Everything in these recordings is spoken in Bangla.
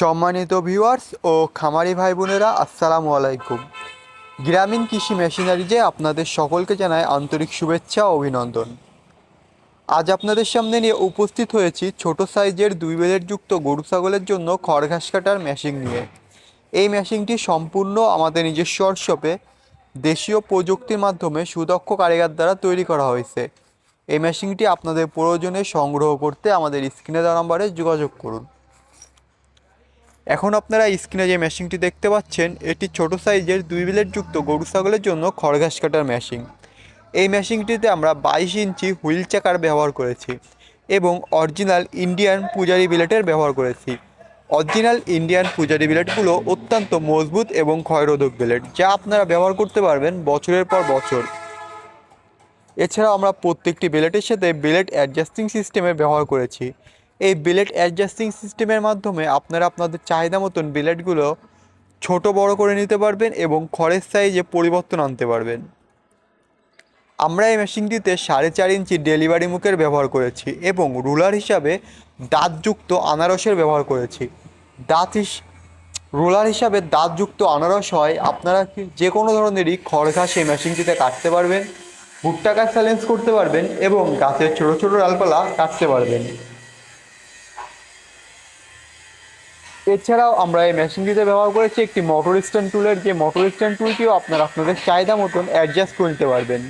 সম্মানিত ভিউয়ার্স ও খামারি ভাই বোনেরা আসসালামু আলাইকুম। গ্রামীণ কৃষি মেশিনারিজে আপনাদের সকলকে জানায় আন্তরিক শুভেচ্ছা ও অভিনন্দন। আজ আপনাদের সামনে নিয়ে উপস্থিত হয়েছি ছোট সাইজের দুই বেলের যুক্ত গরু ছাগলের জন্য খড় ঘাস কাটার মেশিন নিয়ে। এই মেশিনটি সম্পূর্ণ আমাদের নিজস্ব ওয়ার্কশপে দেশীয় প্রযুক্তির মাধ্যমে সুদক্ষ কারিগর দ্বারা তৈরি করা হয়েছে। এই মেশিনটি আপনাদের প্রয়োজনে সংগ্রহ করতে আমাদের স্ক্রিনে দেওয়া নাম্বারে যোগাযোগ করুন। এখন আপনারা স্ক্রিনে যে মেশিনটি দেখতে পাচ্ছেন, এটি ছোট সাইজের দুই বিলেট যুক্ত গরু ছাগলের জন্য খড়ঘাস কাটার মেশিন। এই মেশিনটিতে আমরা বাইশ ইঞ্চি হুইল চাকার ব্যবহার করেছি এবং অরিজিনাল ইন্ডিয়ান পূজারি বিলেটের ব্যবহার করেছি। অরিজিনাল ইন্ডিয়ান পূজারি বিলেটগুলো অত্যন্ত মজবুত এবং ক্ষয়রোধক বিলেট, যা আপনারা ব্যবহার করতে পারবেন বছরের পর বছর। এছাড়াও আমরা প্রত্যেকটি বিলেটের সাথে বিলেট অ্যাডজাস্টিং সিস্টেমের ব্যবহার করেছি। এই বিলেট অ্যাডজাস্টিং সিস্টেমের মাধ্যমে আপনারা আপনাদের চাহিদা মতন বিলেটগুলো ছোট, বড় করে নিতে পারবেন এবং খড়ের সাইজে পরিবর্তন আনতে পারবেন। আমরা এই মেশিনটিতে সাড়ে চার ইঞ্চি ডেলিভারি মুখের ব্যবহার করেছি এবং রুলার হিসাবে দাঁতযুক্ত আনারসের ব্যবহার করেছি। দাঁত রোলার হিসাবে দাঁতযুক্ত আনারস হয়, আপনারা যে কোনো ধরনেরই খড় ঘাস এই মেশিনটিতে কাটতে পারবেন, ভুট্টা গাছ চ্যালেঞ্জ করতে পারবেন এবং গাছের ছোট ছোট ডালপালা কাটতে পারবেন। এছাড়াও আমরা এই মেশিনটিতে ব্যবহার করেছি একটি মোটর স্ট্যান্ড টুলের যে মোটর স্ট্যান্ড টুলটিও আপনারা আপনাদের চাহিদা মতন অ্যাডজাস্ট করে নিতে পারবেন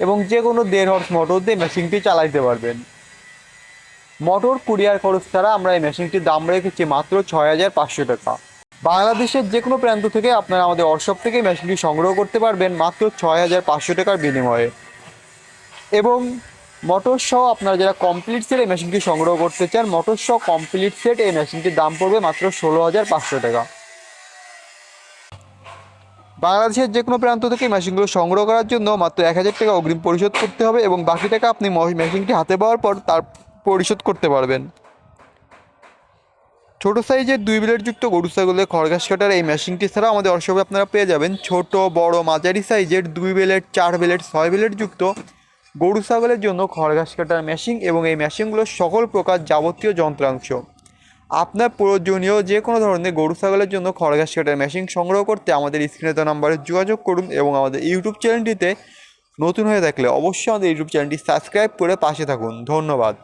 এবং যে কোনো দেড় হর্স মোটর দিয়ে মেশিনটি চালাইতে পারবেন। মোটর কুরিয়ার খরচ ছাড়া আমরা এই মেশিনটির দাম রেখেছি মাত্র ছয় হাজার পাঁচশো টাকা। বাংলাদেশের যে কোনো প্রান্ত থেকে আপনারা আমাদের ওয়ার্কশপ থেকে মেশিনটি সংগ্রহ করতে পারবেন মাত্র ছয় হাজার পাঁচশো টাকার বিনিময়ে। এবং মোটর সহ আপনারা যারা কমপ্লিট সেট এই মেশিনটি সংগ্রহ করতে চান মোটর সহ কমপ্লিট সেট এই মেশিনটির দাম পড়বে মাত্র ষোলো হাজার পাঁচশো টাকা। বাংলাদেশের যে কোনো প্রান্ত থেকে মেশিনগুলো সংগ্রহ করার জন্য মাত্র এক হাজার টাকা অগ্রিম পরিশোধ করতে হবে এবং বাকি টাকা আপনি মেশিনটি হাতে পাওয়ার পর তার পরিশোধ করতে পারবেন। ছোট সাইজের দুই বিলেট যুক্ত গরু ছাগলের খড়ঘাস কাটার এই মেশিনটি ছাড়াও আমাদের ওয়ার্কশপে আপনারা পেয়ে যাবেন। ছোট, বড়, মাঝারি সাইজের দুই বেলেট চার বেলেট ছয় বেলেট যুক্ত গরু, ছাগলের জন্য খড়, ঘাস কাটার মেশিন এবং এই মেশিনগুলোর সকল প্রকার যাবতীয় যন্ত্রাংশ। আপনার প্রয়োজনীয় যে কোনো ধরনের গরু, ছাগলের জন্য খড়, ঘাস কাটার মেশিন সংগ্রহ করতে আমাদের স্ক্রিনে দেওয়া নাম্বারে যোগাযোগ করুন এবং আমাদের ইউটিউব চ্যানেলটিতে নতুন হয়ে থাকলে অবশ্যই আমাদের ইউটিউব চ্যানেলটি সাবস্ক্রাইব করে পাশে থাকুন। ধন্যবাদ।